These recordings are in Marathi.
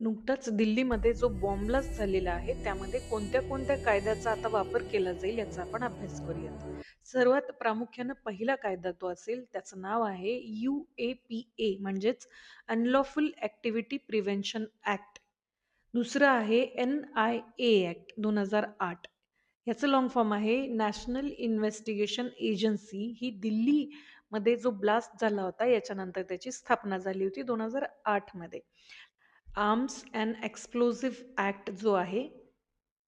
नुकताच दिल्लीमध्ये जो बॉम्ब झालेला आहे त्यामध्ये कोणत्या कोणत्या कायद्याचा आता वापर केला जाईल याचा आपण अभ्यास करूयात. सर्वात प्रामुख्यानं पहिला कायदा तो असेल त्याचं नाव आहे यू ए पी ए म्हणजेच अनलॉफुल ॲक्टिव्हिटी प्रिव्हेन्शन ॲक्ट दुसरं आहे एन आय ए ॲक्ट दोन हजार आठ. ह्याचं लॉंग फॉर्म आहे नॅशनल इन्व्हेस्टिगेशन एजन्सी ही दिल्लीमध्ये जो ब्लास्ट झाला होता याच्यानंतर त्याची स्थापना झाली होती दोन हजार आठमध्ये. आर्म्स अँड एक्सप्लोझिव्ह ॲक्ट जो आहे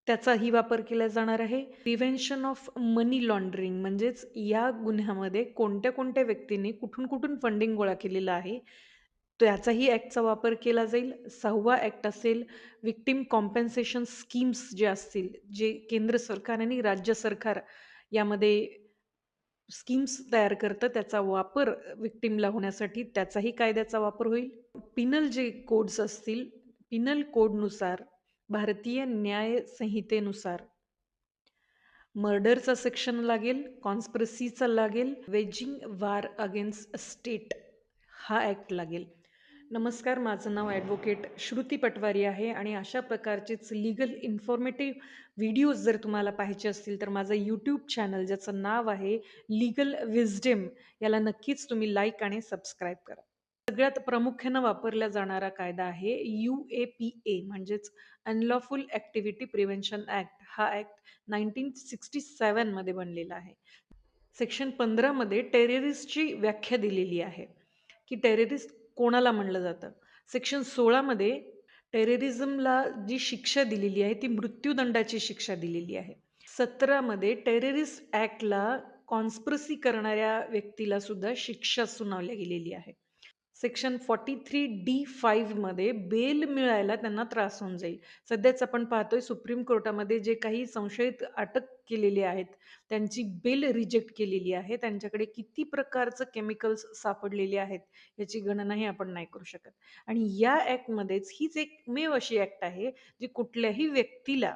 त्याचाही वापर केला जाणार आहे. प्रिव्हेन्शन ऑफ मनी लॉन्ड्रिंग म्हणजेच या गुन्ह्यामध्ये कोणत्या कोणत्या व्यक्तींनी कुठून कुठून फंडिंग गोळा केलेलं आहे त्याचाही ॲक्टचा वापर केला जाईल. सहावा ॲक्ट असेल विक्टिम कॉम्पेन्सेशन स्कीम्स जे असतील जे केंद्र सरकार आणि राज्य सरकार यामध्ये स्कीम्स तयार करतं त्याचा वापर विक्टीमला होण्यासाठी त्याचाही कायद्याचा वापर होईल. पिनल जे कोड्स असतील पिनल कोडनुसार भारतीय न्याय संहितेनुसार मर्डरचा सेक्शन लागेल कॉन्स्परसीचा लागेल वेजिंग वार अगेन्स्ट स्टेट हा ॲक्ट लागेल. नमस्कार माझं नाव ॲडव्होकेट श्रुती पटवारी आहे आणि अशा प्रकारचेच लिगल इन्फॉर्मेटिव्ह व्हिडिओज जर तुम्हाला पाहिजे असतील तर माझं यूट्यूब चॅनल ज्याचं नाव आहे लिगल विजडेम याला नक्कीच तुम्ही लाईक आणि सबस्क्राईब करा. सगळ्यात प्रामुख्यानं वापरला जाणारा कायदा आहे यू ए पी ए म्हणजेच अनलॉफुल ॲक्टिव्हिटी प्रिव्हेन्शन ॲक्ट हा ॲक्ट नाईन्टीन सिक्स्टी सेवनमध्ये बनलेला आहे. सेक्शन पंधरामध्ये टेररिस्टची व्याख्या दिलेली आहे. की टेररिस्ट कोणाला म्हणलं जातं? सेक्शन सोळामध्ये टेररिझमला जी शिक्षा दिलेली आहे ती मृत्यूदंडाची शिक्षा दिलेली आहे. सतरामध्ये टेररिस्ट ॲक्टला कॉन्स्प्रसी करणाऱ्या व्यक्तीला सुद्धा शिक्षा सुनावल्या गेलेली आहे. सेक्शन फॉर्टी थ्री डी फाईव्हमध्ये बेल मिळायला त्यांना त्रास होऊन जाईल. सध्याच आपण पाहतोय सुप्रीम कोर्टामध्ये जे काही संशयित अटक केलेले आहेत. त्यांची बेल रिजेक्ट केलेली आहे. त्यांच्याकडे किती प्रकारचं केमिकल्स सापडलेले आहेत याची गणनाही आपण नाही करू शकत. आणि या ॲक्टमध्येच हीच एकमेव अशी ॲक्ट आहे जी कुठल्याही व्यक्तीला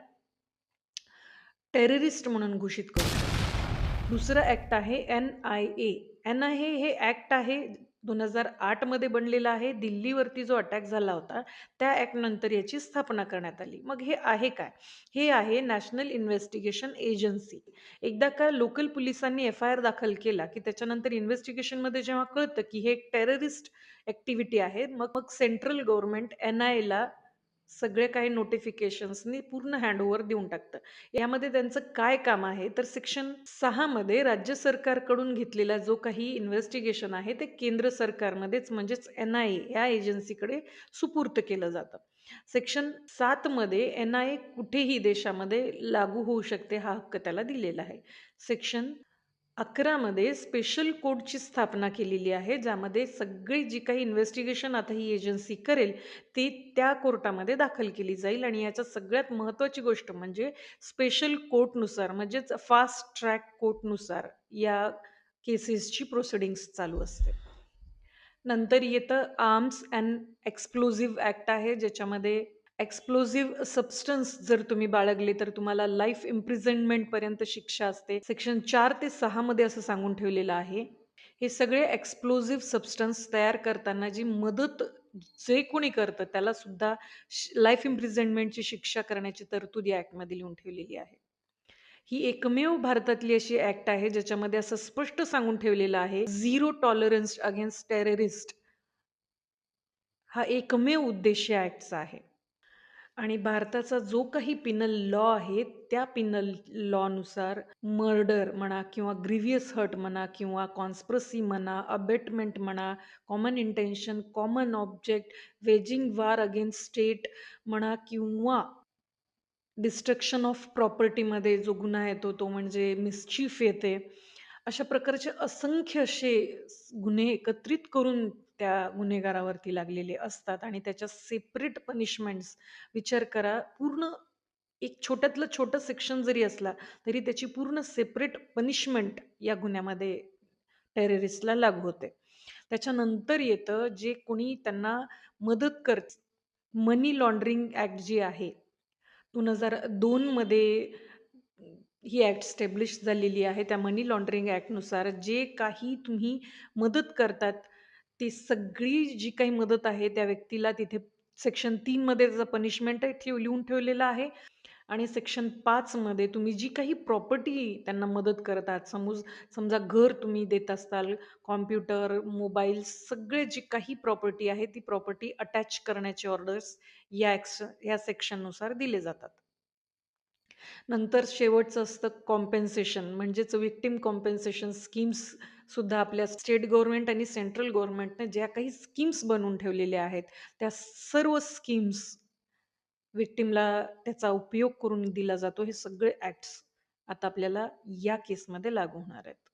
टेररिस्ट म्हणून घोषित करू शकते. दुसरं ॲक्ट आहे N I A N I A हे ॲक्ट आहे दोन हजार आठमध्ये बनलेला आहे. दिल्लीवरती जो अटॅक झाला होता त्या ॲक्टनंतर याची स्थापना करण्यात आली. मग हे आहे काय? हे आहे नॅशनल इन्व्हेस्टिगेशन एजन्सी एकदा का लोकल पोलिसांनी एफ आय आर दाखल केला की त्याच्यानंतर इन्व्हेस्टिगेशनमध्ये जेव्हा कळतं की हे एक टेररिस्ट ॲक्टिव्हिटी आहे मग मग सेंट्रल गव्हर्नमेंट एन आय एला सगळे काही नोटिफिकेशन्सनी पूर्ण हँडओव्हर देऊन टाकतं. यामध्ये त्यांचं काय काम आहे? तर सेक्शन सहामध्ये राज्य सरकारकडून घेतलेला जो काही इन्व्हेस्टिगेशन आहे ते केंद्र सरकारमध्येच म्हणजेच एन आय ए या एजन्सीकडे सुपूर्त केलं जातं. सेक्शन सातमध्ये एन आय ए कुठेही देशामध्ये लागू होऊ शकते हा हक्क त्याला दिलेला आहे. सेक्शन अकरामध्ये स्पेशल कोर्टची स्थापना केलेली आहे ज्यामध्ये सगळी जी काही इन्व्हेस्टिगेशन आता ही एजन्सी करेल ती त्या कोर्टामध्ये दाखल केली जाईल. आणि याच्यात सगळ्यात महत्त्वाची गोष्ट म्हणजे स्पेशल कोर्टनुसार म्हणजेच फास्ट ट्रॅक कोर्टनुसार या केसेसची प्रोसिडिंग्स चालू असते. नंतर येतं आर्म्स अँड एक्सप्लोझिव्ह ॲक्ट आहे ज्याच्यामध्ये एक्सप्लोझिव्ह सबस्टन्स जर तुम्ही बाळगले तर तुम्हाला लाईफ पर्यंत शिक्षा असते. सेक्शन चार ते मध्ये असं सांगून ठेवलेलं आहे. हे सगळे एक्सप्लोझिव्ह सबस्टन्स तयार करताना जी मदत जे कोणी करतं त्याला सुद्धा लाईफ इम्प्रिझनमेंटची शिक्षा करण्याची तरतूद या ॲक्टमध्ये लिहून ठेवलेली आहे. ही एकमेव भारतातली अशी ॲक्ट आहे ज्याच्यामध्ये असं स्पष्ट सांगून ठेवलेलं आहे झिरो टॉलरन्स अगेन्स्ट टेररिस्ट हा एकमेव उद्देश या ॲक्टचा आहे. आणि भारताचा जो काही पिनल लॉ आहे त्या पिनल लॉनुसार मर्डर म्हणा किंवा ग्रिव्हियस हर्ट म्हणा किंवा कॉन्स्प्रसी म्हणा अबेटमेंट म्हणा common intention common object waging war against state म्हणा किंवा डिस्ट्रक्शन ऑफ प्रॉपर्टीमध्ये जो गुन्हा येतो तो म्हणजे मिसचीफ येते अशा प्रकारचे असंख्य असे गुन्हे एकत्रित करून त्या गुन्हेगारावरती लागलेले असतात आणि त्याच्या सेपरेट पनिशमेंट्स विचार करा. पूर्ण एक छोट्यातलं छोटं सेक्शन जरी असला तरी त्याची पूर्ण सेपरेट पनिशमेंट या गुन्ह्यामध्ये टेररिस्टला लागू होते. त्याच्यानंतर येतं जे कोणी त्यांना मदत कर मनी लॉन्ड्रिंग ॲक्ट जी आहे दोन हजार दोनमध्ये ही ॲक्ट स्टॅब्लिश झालेली आहे. त्या मनी लॉन्ड्रिंग ॲक्टनुसार जे काही तुम्ही मदत करतात ती सगळी जी काही मदत आहे त्या व्यक्तीला तिथे सेक्शन तीनमध्ये त्याचं पनिशमेंट आहे ठेव लिहून ठेवलेलं आहे आणि सेक्शन पाचमध्ये तुम्ही जी काही प्रॉपर्टी त्यांना मदत करत आहात, समज समजा घर तुम्ही देत असाल, कॉम्प्युटर, मोबाईल सगळे जी काही प्रॉपर्टी आहे, ती प्रॉपर्टी अटॅच करण्याचे ऑर्डर्स या ॲक्स या सेक्शननुसार दिले जातात. नंतर शेवटचं असतं कॉम्पेन्सेशन म्हणजेच विक्टिम कॉम्पेन्सेशन स्कीम्स सुद्धा आपल्या स्टेट गव्हर्नमेंट आणि सेंट्रल गव्हर्नमेंटने ज्या काही स्कीम्स बनवून ठेवलेल्या आहेत, त्या सर्व स्कीम्स व्हिक्टिमला त्याचा उपयोग करून दिला जातो. हे सगळे ॲक्ट्स आता आपल्याला या केसमध्ये लागू होणार आहेत.